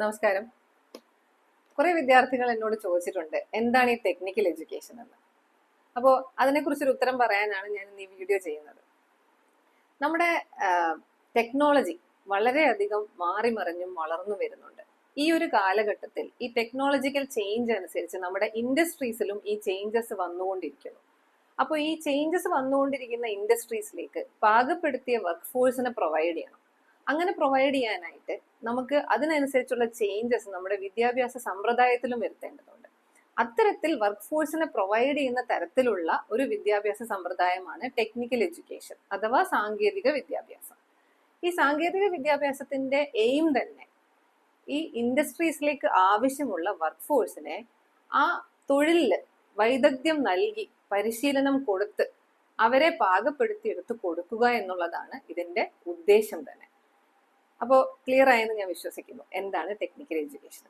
നമസ്കാരം. കുറെ വിദ്യാർത്ഥികൾ എന്നോട് ചോദിച്ചിട്ടുണ്ട് എന്താണ് ഈ ടെക്നിക്കൽ എഡ്യൂക്കേഷൻ എന്ന്? അപ്പോൾ അതിനെക്കുറിച്ചൊരു ഉത്തരം പറയാനാണ് ഞാൻ ഈ വീഡിയോ ചെയ്യുന്നത്. നമ്മുടെ ടെക്നോളജി വളരെയധികം മാറി മറിഞ്ഞും വളർന്നു വരുന്നുണ്ട്. ഈ ഒരു കാലഘട്ടത്തിൽ ഈ ടെക്നോളജിക്കൽ ചേഞ്ച് അനുസരിച്ച് നമ്മുടെ ഇൻഡസ്ട്രീസിലും ഈ ചേഞ്ചസ് വന്നുകൊണ്ടിരിക്കുന്നു. അപ്പോൾ ഈ ചേഞ്ചസ് വന്നുകൊണ്ടിരിക്കുന്ന ഇൻഡസ്ട്രീസിലേക്ക് പാകപ്പെടുത്തിയ വർക്ക് ഫോഴ്സിനെ പ്രൊവൈഡ് ചെയ്യണം. അങ്ങനെ പ്രൊവൈഡ് ചെയ്യാനായിട്ട് നമുക്ക് അതിനനുസരിച്ചുള്ള ചേഞ്ചസ് നമ്മുടെ വിദ്യാഭ്യാസ സമ്പ്രദായത്തിലും വരുത്തേണ്ടതുണ്ട്. അത്തരത്തിൽ വർക്ക് ഫോഴ്സിനെ പ്രൊവൈഡ് ചെയ്യുന്ന തരത്തിലുള്ള ഒരു വിദ്യാഭ്യാസ സമ്പ്രദായമാണ് ടെക്നിക്കൽ എഡ്യൂക്കേഷൻ അഥവാ സാങ്കേതിക വിദ്യാഭ്യാസം. ഈ സാങ്കേതിക വിദ്യാഭ്യാസത്തിന്റെ എയിം തന്നെ ഈ ഇൻഡസ്ട്രീസിലേക്ക് ആവശ്യമുള്ള വർക്ക് ഫോഴ്സിനെ ആ തൊഴിലിൽ വൈദഗ്ധ്യം നൽകി പരിശീലനം കൊടുത്ത് അവരെ പാകപ്പെടുത്തിയെടുത്ത് കൊടുക്കുക എന്നുള്ളതാണ് ഇതിന്റെ ഉദ്ദേശം തന്നെ. അപ്പോൾ ക്ലിയർ ആയെന്ന് ഞാൻ വിശ്വസിക്കുന്നു. എന്താണ് ടെക്നിക്കൽ എഡ്യൂക്കേഷൻ